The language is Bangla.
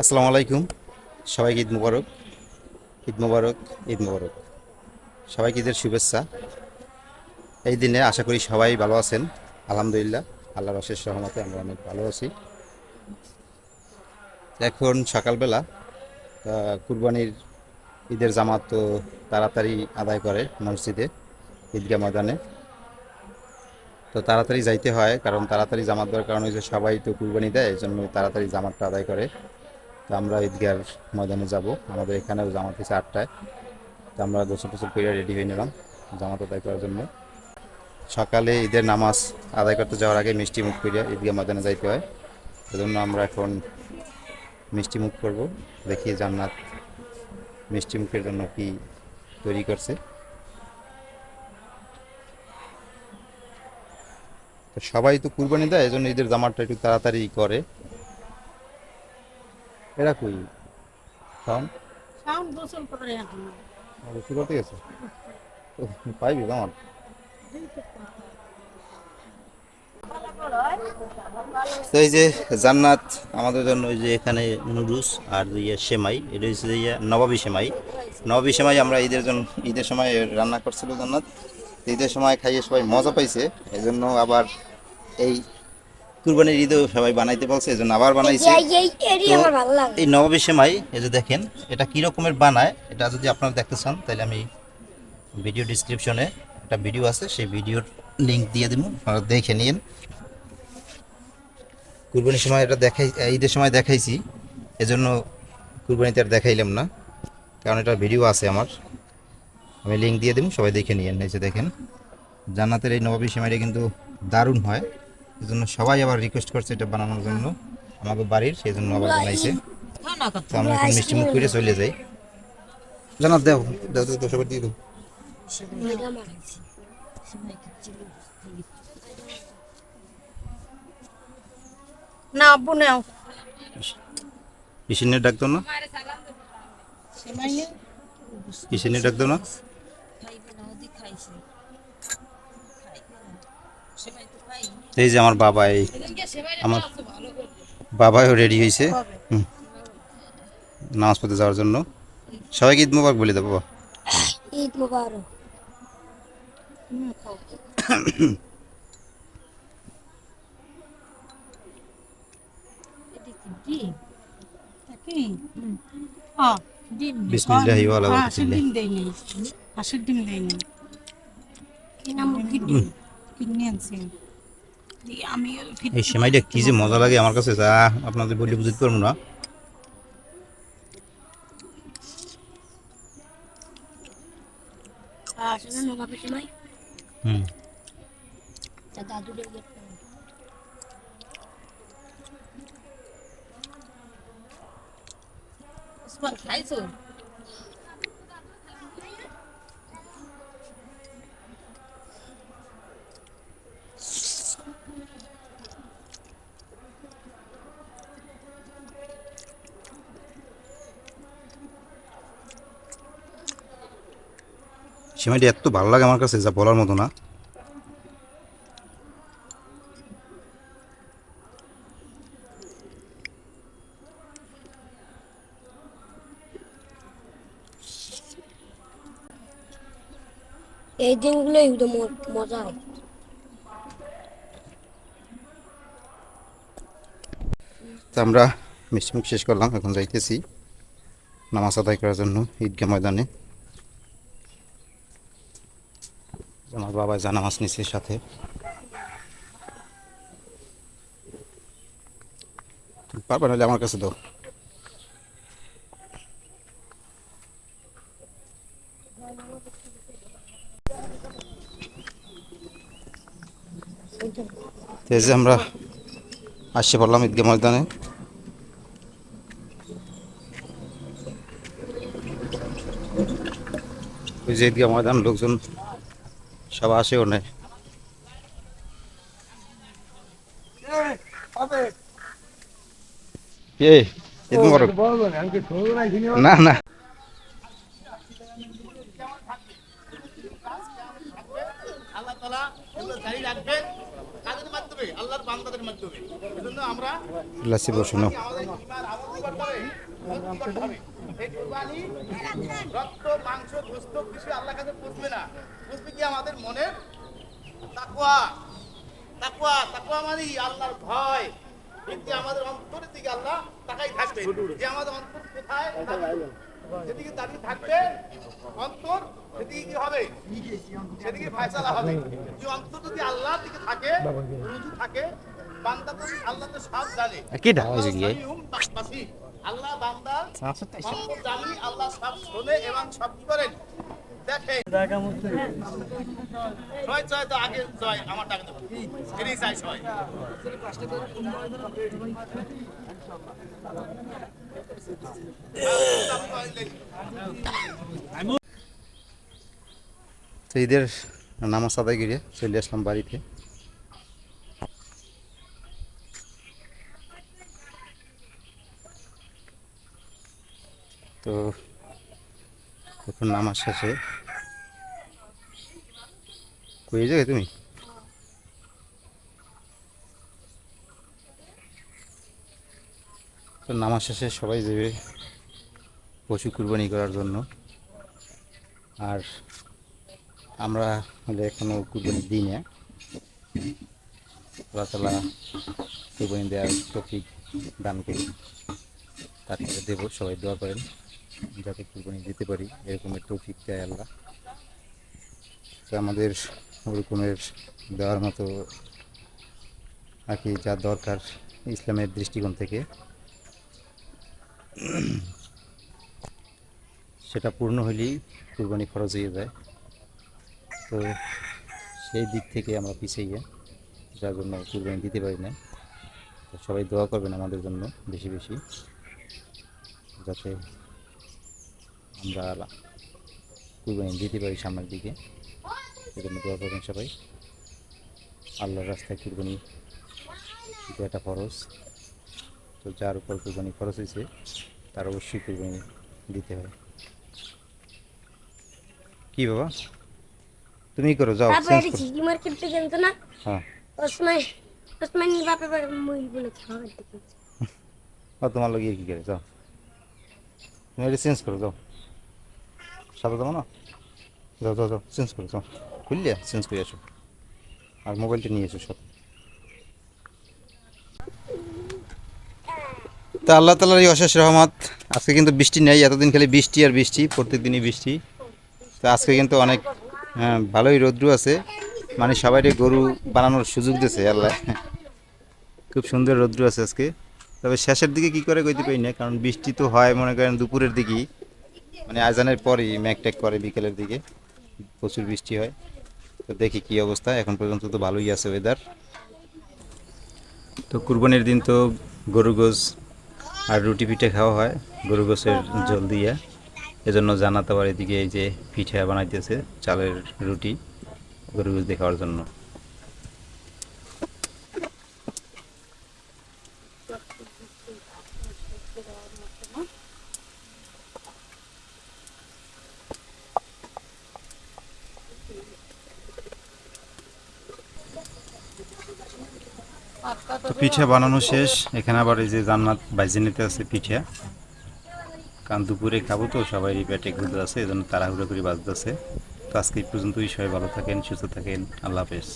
আসসালামু আলাইকুম। সবাইকে ঈদ মুবারক। ঈদ মুবারক ঈদ মুবারক। সবাইকে ঈদের শুভেচ্ছা। এই দিনে আশা করি সবাই ভালো আছেন। আলহামদুলিল্লাহ, আল্লাহর অশেষ সহমতে আমরা অনেক ভালো আছি। এখন সকালবেলা কুরবানির ঈদের জামাত তো তাড়াতাড়ি আদায় করে মসজিদে, ঈদগাহ ময়দানে। তো তাড়াতাড়ি যাইতে হয়, কারণ তাড়াতাড়ি জামাত দেওয়ার কারণে যে সবাই তো কুরবানি দেয় এই জন্য তাড়াতাড়ি জামাতটা আদায় করে। আমরা ঈদগার ময়দানে যাব। আমাদের এখানেও জামাত হচ্ছে আটটায়। তো আমরা গোসল টোসল করে রেডি হয়ে নিলাম জামাত আদায় করার জন্য। সকালে ঈদের নামাজ আদায় করতে যাওয়ার আগে মিষ্টি মুখ করিয়া ঈদগাহ ময়দানে যাইতে হয়। সেজন্য আমরা এখন মিষ্টি মুখ করব, দেখি জান্নাত মিষ্টি মুখের জন্য কি তৈরি করছে। সবাই তো কুরবানি দেয়, এজন্য ঈদের জামাতটা একটু তাড়াতাড়ি করে। এরা কই? শাওন সাউন্ড গোসল করে এখন। বেশি করতে গেছে? তো পাইবি জামাত তো এই যে জান্নাত আমাদের জন্য ওই যে এখানে নুডলস আর ইয়ে সেমাই এটা হচ্ছে যে ইয়ে নবাবী সেমাই। নবাবী সেমাই আমরা ঈদের জন্য ঈদের সময় রান্না করছিল জান্নাত। ঈদের সময় খাইয়ে সবাই মজা পাইছে এই জন্য আবার এই কুরবানির ঈদেও সবাই বানাইতে বলছে এই জন্য আবার বানাইছে। এই এই এরই তো আমার ভালো লাগে। এই নবাবী সেমাই এই যে দেখেন এটা কি রকমের বানায় এটা যদি আপনারা দেখতে চান তাহলে আমি ভিডিও ডিসক্রিপশনে একটা ভিডিও আছে সেই ভিডিওর লিংক দিয়ে দেবো আপনারা দেখে নিন। কুরবানির সময় এটা দেখাই ঈদের সময় দেখাইছি এজন্য কুরবানিতে আর দেখাইলাম না কারণ এটার ভিডিও আছে আমার। আমি লিংক দিয়ে দেবো সবাই দেখে নিন এই যে দেখেন। জান্নাতের এই নবাবী সেমাইটা কিন্তু দারুণ হয়। এই জন্য সবাই আবার রিকোয়েস্ট করছে এটা বানানোর জন্য। আমাকে বাড়ির সেই জন্য আবার বানাইছে। তো আমরা এখন মিষ্টি মুখ করে চলে যাই। জানাত দেও দেও দেও সবার দিয়ে দেও। এটা না আব্বু নাও। কিসিনে ডাক দাও না? সেমাইয়ে কিসিনে ডাক না? এই যে আমার বাবা এই আমার বাবাও রেডি হয়েছে। নামাজ পড়তে যাওয়ার জন্য। সবাইকে ঈদ মুবারক বলে দেবো বাবা। ঈদ মুবারক। কি? ডিম বিসমিল্লাহি ওয়া আলা হাঁসের বারাকাতিল্লাহ। ডিম দেয়নি। হাঁসের ডিম দেয়নি। কি নাম? কিডনি কিডনি আনছি। দিয়ে আমি ফিট- এই সেমাইটা কি যে মজা লাগে আমার কাছে যা আপনাদের বললে বুঝতে পারব না। হুম। খাইছো? সেমাইটা এত ভালো লাগে আমার কাছে যা বলার মতো না। এই দিনগুলোই তো মজা হয়। তো আমরা মিষ্টিমুখ শেষ করলাম এখন যাইতেছি। নামাজ আদায় করার জন্য ঈদগাহ ময়দানে। আমার বাবা যা নামাজ নিচ্ছে সাথে। পারবে নাহলে আমার কাছে তো এই যে আমরা আসছে পড়লাম ঈদগাহ ময়দানে। ঈদগাহ ময়দান, লোকজন সব আসে ওনে কে ঈদ মুবারক। না না। আল্লাহর আমরা বসুনো আমাদের ইমান আমল করার পরে করতে হবে এই কুরবানি রক্ত মাংস গোস্ত কিছু আল্লাহর কাছে পুষবে না। পুষবে কি আমাদের মনের? তাকওয়া। তাকওয়া তাকওয়া মানে আল্লাহর ভয়। কিন্তু আমাদের অন্তরের দিকে আল্লাহ তাকাই থাকবে। যে আমাদের অন্তর কোথায়? যেদিকে তাকিয়ে থাকবে অন্তর সেদিকে কি হবে? সেদিকে ফয়সালা হবে। যে অন্তর যদি আল্লাহর দিকে থাকে রুজু থাকে বান্দা তো আল্লাহ তো সব জানে। কি ঢাকা আল্লাহ। বান্দার অন্তর জানি আল্লাহ সব শোনে এবং সব করেন। দেখে ছয় ছয় তো আগে ছয় আমার টাকা দেবো। ফিরি চাই ছয় তো ঈদের নামাজ আদায় করে চলে আসলাম বাড়িতে। তো এখন নামাজ শেষে। কই যাবে তুমি? তো নামাজ শেষে সবাই যাবে পশু কুরবানি করার জন্য। আর আমরা হলে এখনও কুরবানি দিই না আল্লাহ তালা কুরবানি দেওয়ার তফিক দান করি তারপরে দেবো, সবাই দোয়া করেন। যাতে কুরবানি দিতে পারি এরকমের তৌফিক দেয় আল্লাহ। তো আমাদের ওরকমের দেওয়ার মতো আর কি যা দরকার ইসলামের দৃষ্টিকোণ থেকে। সেটা পূর্ণ হলেই কুরবানি খরচ হয়ে যায়। তো সেই দিক থেকে আমরা পিছিয়ে যার জন্য কুরবানি দিতে পারি না তো সবাই দোয়া করবেন আমাদের জন্য বেশি বেশি, যাতে আমরা কুরবানি দিতে পারি সামনের দিকে। এজন্য দোয়া করবেন সবাই। আল্লাহর রাস্তায় কুরবানি এটা ফরজ। তো যার উপর কুরবানি খরচ হয়েছে তার অবশ্যই কুরবানি দিতে হয়। কি বাবা? তুমি করো? যাও তারপরে চেঞ্জ করো। মার্কেট থেকে আনতো না? হ্যাঁ। ওসমান ওসমানের বাপের বাড়ি মই বলে খাওয়ার দিকে ও তোমার লাগিয়ে কি করে? যাও। তুমি এটা চেঞ্জ করো যাও। সাদা দাও না। যাও যাও যাও চেঞ্জ করো যাও খুললে চেঞ্জ করে আসো। আর মোবাইলটা নিয়ে এসো সব। তা আল্লাহ তালার এই অশেষ রহমত আজকে কিন্তু বৃষ্টি নেই এতদিন খালি বৃষ্টি আর বৃষ্টি প্রত্যেক দিনই বৃষ্টি। তো আজকে কিন্তু অনেক হ্যাঁ, ভালোই রৌদ্র আছে। মানে সবাই গরু বানানোর সুযোগ দিয়েছে আল্লাহ। খুব সুন্দর রৌদ্র আছে আজকে। তবে শেষের দিকে কি করে কইতে পারি না কারণ বৃষ্টি তো হয় মনে করেন দুপুরের দিকেই। মানে আজানের পরেই ম্যাক ট্যাক করে বিকেলের দিকে। প্রচুর বৃষ্টি হয়। তো দেখি কি অবস্থা। এখন পর্যন্ত তো ভালোই আছে ওয়েদার তো কুরবানির দিন তো গরু গোস আর রুটি পিঠে খাওয়া হয়, গরু গোসের জল দিয়া। এজন্য জানাতে পারে এদিকে এই যে পিঠা বানাইতেছে চালের রুটি, গরু গোস দিয়ে খাওয়ার জন্য। তো পিঠে বানানো শেষ। এখানে আবার এই যে জান্নাত বাইজে নিতে আছে পিঠে। কারণ দুপুরে খাব তো, সবাই পেটে ঘুরতে আছে, এজন্য তাড়াহুড়ো করে বাজতেছে। তো আজকে এই পর্যন্তই, সবাই ভালো থাকেন, সুস্থ থাকেন, আল্লাহ হাফেজ।